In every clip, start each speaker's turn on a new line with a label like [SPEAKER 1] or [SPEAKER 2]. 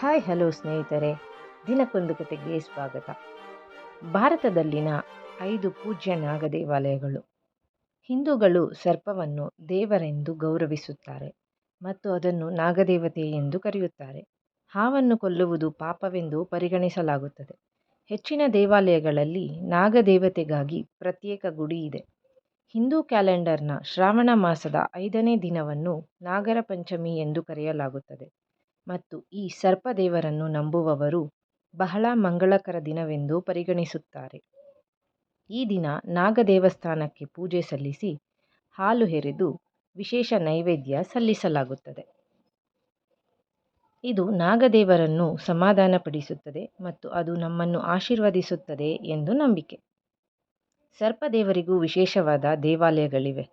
[SPEAKER 1] Hi, hello ಸ್ನೇಹಿತರೆ. ದಿನಕ್ಕೊಂದು ಕತೆಗೆ ಸ್ವಾಗತ. ಭಾರತದಲ್ಲಿನ ಐದು ಪೂಜ್ಯ ನಾಗ ದೇವಾಲಯಗಳು ಹಿಂದೂಗಳು ಸರ್ಪವನ್ನು ದೇವರೆಂದು ಗೌರವಿಸುತ್ತಾರೆ ಮತ್ತು ಅದನ್ನು ನಾಗದೇವತೆ ಎಂದು ಕರೆಯುತ್ತಾರೆ. ಹಾವನ್ನು ಕೊಲ್ಲುವುದು ಪಾಪವೆಂದು ಪರಿಗಣಿಸಲಾಗುತ್ತದೆ. ಹೆಚ್ಚಿನ ದೇವಾಲಯಗಳಲ್ಲಿ ನಾಗದೇವತೆಗಾಗಿ ಪ್ರತ್ಯೇಕ ಗುಡಿ ಇದೆ. ಹಿಂದೂ ಕ್ಯಾಲೆಂಡರ್ನ ಶ್ರಾವಣ ಮಾಸದ ಐದನೇ ದಿನವನ್ನು ನಾಗರ ಪಂಚಮಿ ಎಂದು ಕರೆಯಲಾಗುತ್ತದೆ. ಮತ್ತು ಈ ಸರ್ಪದೇವರನ್ನು ನಂಬುವವರು ಬಹಳ ಮಂಗಳಕರ ದಿನವೆಂದು ಪರಿಗಣಿಸುತ್ತಾರೆ. ಈ ದಿನ ನಾಗ ದೇವಸ್ಥಾನಕ್ಕೆ ಪೂಜೆ ಸಲ್ಲಿಸಿ ಹಾಲು ಹೆರೆದು ವಿಶೇಷ ನೈವೇದ್ಯ ಸಲ್ಲಿಸಲಾಗುತ್ತದೆ. ಇದು ನಾಗದೇವರನ್ನು ಸಮಾಧಾನಪಡಿಸುತ್ತದೆ ಮತ್ತು ಅದು ನಮ್ಮನ್ನು ಆಶೀರ್ವದಿಸುತ್ತದೆ ಎಂದು ನಂಬಿಕೆ. ಸರ್ಪದೇವರಿಗೂ ವಿಶೇಷವಾದ ದೇವಾಲಯಗಳಿವೆ.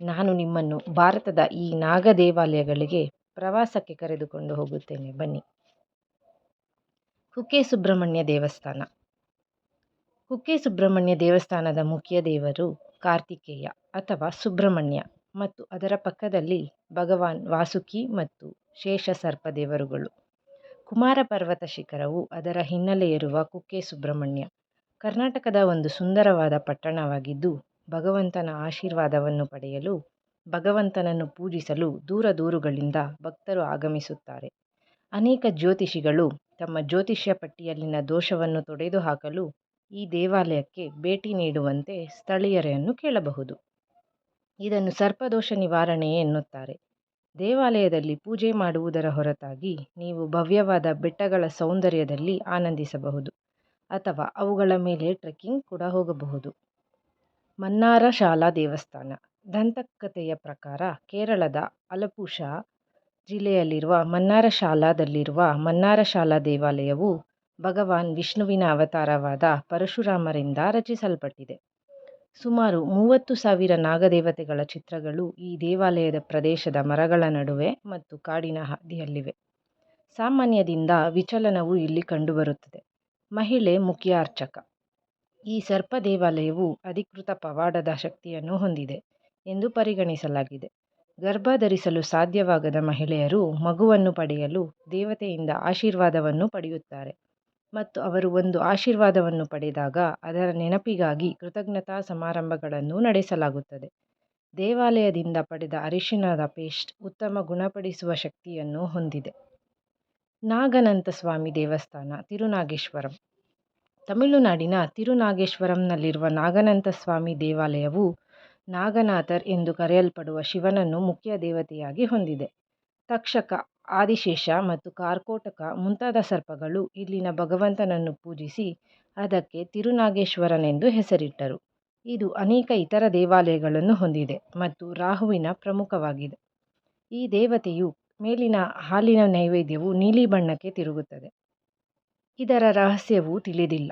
[SPEAKER 1] ನಾನು ನಿಮ್ಮನ್ನು ಭಾರತದ ಈ ನಾಗ ದೇವಾಲಯಗಳಿಗೆ ಪ್ರವಾಸಕ್ಕೆ ಕರೆದುಕೊಂಡು ಹೋಗುತ್ತೇನೆ. ಬನ್ನಿ. ಕುಕ್ಕೆ ಸುಬ್ರಹ್ಮಣ್ಯ ದೇವಸ್ಥಾನ. ಕುಕ್ಕೆ ಸುಬ್ರಹ್ಮಣ್ಯ ದೇವಸ್ಥಾನದ ಮುಖ್ಯ ದೇವರು ಕಾರ್ತಿಕೇಯ ಅಥವಾ ಸುಬ್ರಹ್ಮಣ್ಯ ಮತ್ತು ಅದರ ಪಕ್ಕದಲ್ಲಿ ಭಗವಾನ್ ವಾಸುಕಿ ಮತ್ತು ಶೇಷ ಸರ್ಪ ದೇವರುಗಳು. ಕುಮಾರ ಪರ್ವತ ಶಿಖರವು ಅದರ ಹಿನ್ನೆಲೆಯಿರುವ ಕುಕ್ಕೆ ಸುಬ್ರಹ್ಮಣ್ಯ. ಕರ್ನಾಟಕದ ಒಂದು ಸುಂದರವಾದ ಪಟ್ಟಣವಾಗಿದ್ದು ಭಗವಂತನ ಆಶೀರ್ವಾದವನ್ನು ಪಡೆಯಲು ಭಗವಂತನನ್ನು ಪೂಜಿಸಲು ದೂರ ದೂರುಗಳಿಂದ ಭಕ್ತರು ಆಗಮಿಸುತ್ತಾರೆ. ಅನೇಕ ಜ್ಯೋತಿಷಿಗಳು ತಮ್ಮ ಜ್ಯೋತಿಷ್ಯ ಪಟ್ಟಿಯಲ್ಲಿನ ದೋಷವನ್ನು ತೊಡೆದುಹಾಕಲು ಈ ದೇವಾಲಯಕ್ಕೆ ಭೇಟಿ ನೀಡುವಂತೆ ಸ್ಥಳೀಯರನ್ನು ಕೇಳಬಹುದು. ಇದನ್ನು ಸರ್ಪದೋಷ ನಿವಾರಣೆ ಎನ್ನುತ್ತಾರೆ. ದೇವಾಲಯದಲ್ಲಿ ಪೂಜೆ ಮಾಡುವುದರ ಹೊರತಾಗಿ ನೀವು ಭವ್ಯವಾದ ಬೆಟ್ಟಗಳ ಸೌಂದರ್ಯದಲ್ಲಿ ಆನಂದಿಸಬಹುದು ಅಥವಾ ಅವುಗಳ ಮೇಲೆ ಟ್ರೆಕ್ಕಿಂಗ್ ಕೂಡ ಹೋಗಬಹುದು. ಮನ್ನಾರ ಶಾಲಾ ದೇವಸ್ಥಾನ. ದಂತಕಥೆಯ ಪ್ರಕಾರ ಕೇರಳದ ಅಲಪುಷ ಜಿಲ್ಲೆಯಲ್ಲಿರುವ ಮನ್ನಾರ ಶಾಲಾದಲ್ಲಿರುವ ಮನ್ನಾರ ಶಾಲಾ ದೇವಾಲಯವು ಭಗವಾನ್ ವಿಷ್ಣುವಿನ ಅವತಾರವಾದ ಪರಶುರಾಮರಿಂದ ರಚಿಸಲ್ಪಟ್ಟಿದೆ. ಸುಮಾರು ಮೂವತ್ತು ಸಾವಿರ ನಾಗದೇವತೆಗಳ ಚಿತ್ರಗಳು ಈ ದೇವಾಲಯದ ಪ್ರದೇಶದ ಮರಗಳ ನಡುವೆ ಮತ್ತು ಕಾಡಿನ ಹಾದಿಯಲ್ಲಿವೆ. ಸಾಮಾನ್ಯದಿಂದ ವಿಚಲನವು ಇಲ್ಲಿ ಕಂಡುಬರುತ್ತದೆ. ಮಹಿಳೆ ಮುಖ್ಯ ಅರ್ಚಕ ಈ ಸರ್ಪ ದೇವಾಲಯವು ಅಧಿಕೃತ ಪವಾಡದ ಶಕ್ತಿಯನ್ನು ಹೊಂದಿದೆ. ಎಂದು ಪರಿಗಣಿಸಲಾಗಿದೆ. ಗರ್ಭ ಧರಿಸಲು ಸಾಧ್ಯವಾಗದ ಮಹಿಳೆಯರು ಮಗುವನ್ನು ಪಡೆಯಲು ದೇವತೆಯಿಂದ ಆಶೀರ್ವಾದವನ್ನು ಪಡೆಯುತ್ತಾರೆ. ಮತ್ತು ಅವರು ಒಂದು ಆಶೀರ್ವಾದವನ್ನು ಪಡೆದಾಗ ಅದರ ನೆನಪಿಗಾಗಿ ಕೃತಜ್ಞತಾ ಸಮಾರಂಭಗಳನ್ನು ನಡೆಸಲಾಗುತ್ತದೆ. ದೇವಾಲಯದಿಂದ ಪಡೆದ ಅರಿಶಿಣದ ಪೇಸ್ಟ್ ಉತ್ತಮ ಗುಣಪಡಿಸುವ ಶಕ್ತಿಯನ್ನು ಹೊಂದಿದೆ. ನಾಗನಂತಸ್ವಾಮಿ ದೇವಸ್ಥಾನ, ತಿರುನಾಗೇಶ್ವರಂ. ತಮಿಳುನಾಡಿನ ತಿರುನಾಗೇಶ್ವರಂನಲ್ಲಿರುವ ನಾಗನಂತಸ್ವಾಮಿ ದೇವಾಲಯವು ನಾಗನಾಥರ್ ಎಂದು ಕರೆಯಲ್ಪಡುವ ಶಿವನನ್ನು ಮುಖ್ಯ ದೇವತೆಯಾಗಿ ಹೊಂದಿದೆ. ತಕ್ಷಕ, ಆದಿಶೇಷ ಮತ್ತು ಕಾರ್ಕೋಟಕ ಮುಂತಾದ ಸರ್ಪಗಳು ಇಲ್ಲಿನ ಭಗವಂತನನ್ನು ಪೂಜಿಸಿ ಅದಕ್ಕೆ ತಿರುನಾಗೇಶ್ವರನೆಂದು ಹೆಸರಿಟ್ಟರು. ಇದು ಅನೇಕ ಇತರ ದೇವಾಲಯಗಳನ್ನು ಹೊಂದಿದೆ ಮತ್ತು ರಾಹುವಿನ ಪ್ರಮುಖವಾಗಿದೆ. ಈ ದೇವತೆಯು ಮೇಲಿನ ಹಾಲಿನ ನೈವೇದ್ಯವು ನೀಲಿ ಬಣ್ಣಕ್ಕೆ ತಿರುಗುತ್ತದೆ. ಇದರ ರಹಸ್ಯವು ತಿಳಿದಿಲ್ಲ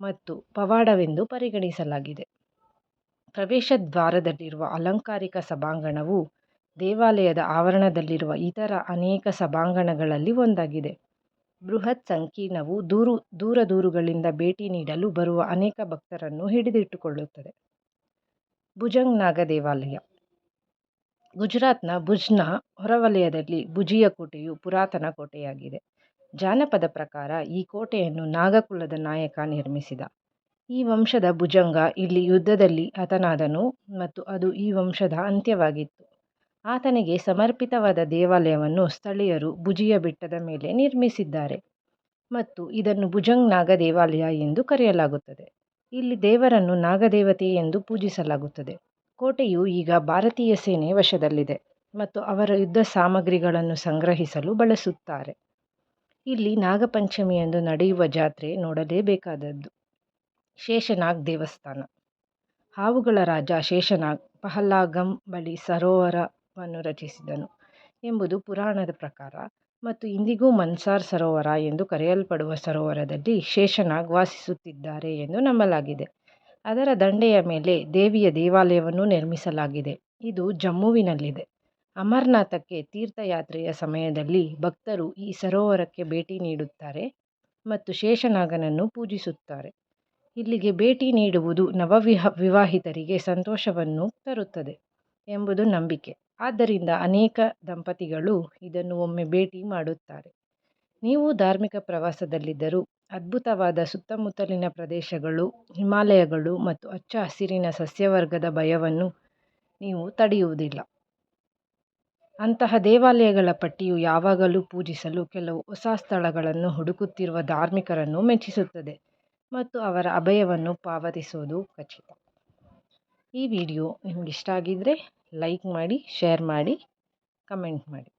[SPEAKER 1] ಮತ್ತು ಪವಾಡವೆಂದು ಪರಿಗಣಿಸಲಾಗಿದೆ. ಪ್ರವೇಶ ದ್ವಾರದಲ್ಲಿರುವ ಅಲಂಕಾರಿಕ ಸಭಾಂಗಣವು ದೇವಾಲಯದ ಆವರಣದಲ್ಲಿರುವ ಇತರ ಅನೇಕ ಸಭಾಂಗಣಗಳಲ್ಲಿ ಒಂದಾಗಿದೆ. ಬೃಹತ್ ಸಂಕೀರ್ಣವು ದೂರು ದೂರ ದೂರುಗಳಿಂದ ಭೇಟಿ ನೀಡಲು ಬರುವ ಅನೇಕ ಭಕ್ತರನ್ನು ಹಿಡಿದಿಟ್ಟುಕೊಳ್ಳುತ್ತದೆ. ಭುಜಂಗ್ ನಾಗ ದೇವಾಲಯ. ಗುಜರಾತ್ನ ಭುಜ್ನ ಹೊರವಲಯದಲ್ಲಿ ಭುಜಿಯ ಕೋಟೆಯು ಪುರಾತನ ಕೋಟೆಯಾಗಿದೆ. ಜಾನಪದ ಪ್ರಕಾರ ಈ ಕೋಟೆಯನ್ನು ನಾಗಕುಲದ ನಾಯಕ ನಿರ್ಮಿಸಿದ. ಈ ವಂಶದ ಭುಜಂಗ ಇಲ್ಲಿ ಯುದ್ಧದಲ್ಲಿ ಹತನಾದನು ಮತ್ತು ಅದು ಈ ವಂಶದ ಅಂತ್ಯವಾಗಿತ್ತು. ಆತನಿಗೆ ಸಮರ್ಪಿತವಾದ ದೇವಾಲಯವನ್ನು ಸ್ಥಳೀಯರು ಭುಜಿಯ ಬೆಟ್ಟದ ಮೇಲೆ ನಿರ್ಮಿಸಿದ್ದಾರೆ ಮತ್ತು ಇದನ್ನು ಭುಜಂಗ್ ನಾಗ ದೇವಾಲಯ ಎಂದು ಕರೆಯಲಾಗುತ್ತದೆ. ಇಲ್ಲಿ ದೇವರನ್ನು ನಾಗದೇವತೆ ಎಂದು ಪೂಜಿಸಲಾಗುತ್ತದೆ. ಕೋಟೆಯು ಈಗ ಭಾರತೀಯ ಸೇನೆ ವಶದಲ್ಲಿದೆ ಮತ್ತು ಅವರ ಯುದ್ಧ ಸಾಮಗ್ರಿಗಳನ್ನು ಸಂಗ್ರಹಿಸಲು ಬಳಸುತ್ತಾರೆ. ಇಲ್ಲಿ ನಾಗಪಂಚಮಿಯಂದು ನಡೆಯುವ ಜಾತ್ರೆ ನೋಡಲೇಬೇಕಾದದ್ದು. ಶೇಷನಾಗ್ ದೇವಸ್ಥಾನ. ಹಾವುಗಳ ರಾಜ ಶೇಷನಾಗ್ ಪಹಲ್ಲಾಗಂ ಬಳಿ ಸರೋವರವನ್ನು ರಚಿಸಿದನು ಎಂಬುದು ಪುರಾಣದ ಪ್ರಕಾರ ಮತ್ತು ಇಂದಿಗೂ ಮನ್ಸಾರ್ ಸರೋವರ ಎಂದು ಕರೆಯಲ್ಪಡುವ ಸರೋವರದಲ್ಲಿ ಶೇಷನಾಗ್ ವಾಸಿಸುತ್ತಿದ್ದಾರೆ ಎಂದು ನಂಬಲಾಗಿದೆ. ಅದರ ದಂಡೆಯ ಮೇಲೆ ದೇವಿಯ ದೇವಾಲಯವನ್ನು ನಿರ್ಮಿಸಲಾಗಿದೆ. ಇದು ಜಮ್ಮುವಿನಲ್ಲಿದೆ. ಅಮರನಾಥಕ್ಕೆ ತೀರ್ಥಯಾತ್ರೆಯ ಸಮಯದಲ್ಲಿ ಭಕ್ತರು ಈ ಸರೋವರಕ್ಕೆ ಭೇಟಿ ನೀಡುತ್ತಾರೆ ಮತ್ತು ಶೇಷನಾಗನನ್ನು ಪೂಜಿಸುತ್ತಾರೆ. ಇಲ್ಲಿಗೆ ಭೇಟಿ ನೀಡುವುದು ನವವಿಹ, ವಿವಾಹಿತರಿಗೆ ಸಂತೋಷವನ್ನು ತರುತ್ತದೆ ಎಂಬುದು ನಂಬಿಕೆ. ಆದ್ದರಿಂದ ಅನೇಕ ದಂಪತಿಗಳು ಇದನ್ನು ಒಮ್ಮೆ ಭೇಟಿ ಮಾಡುತ್ತಾರೆ. ನೀವು ಧಾರ್ಮಿಕ ಪ್ರವಾಸದಲ್ಲಿದ್ದರೂ ಅದ್ಭುತವಾದ ಸುತ್ತಮುತ್ತಲಿನ ಪ್ರದೇಶಗಳು, ಹಿಮಾಲಯಗಳು ಮತ್ತು ಹಚ್ಚ ಹಸಿರಿನ ಸಸ್ಯವರ್ಗದ ಭಯವನ್ನು ನೀವು ತಡೆಯುವುದಿಲ್ಲ. ಅಂತಹ ದೇವಾಲಯಗಳ ಪಟ್ಟಿಯು ಯಾವಾಗಲೂ ಪೂಜಿಸಲು ಕೆಲವು ಹೊಸ ಸ್ಥಳಗಳನ್ನು ಹುಡುಕುತ್ತಿರುವ ಧಾರ್ಮಿಕರನ್ನು ಮೆಚ್ಚಿಸುತ್ತದೆ. ಮತ್ತು ಅವರ ಅಭಯವನ್ನು ಪಾವತಿಸೋದು ಖಚಿತ. ಈ ವಿಡಿಯೋ ನಿಮ್ಗೆ ಇಷ್ಟ ಆಗಿದ್ದರೆ ಲೈಕ್ ಮಾಡಿ, ಶೇರ್ ಮಾಡಿ, ಕಮೆಂಟ್ ಮಾಡಿ.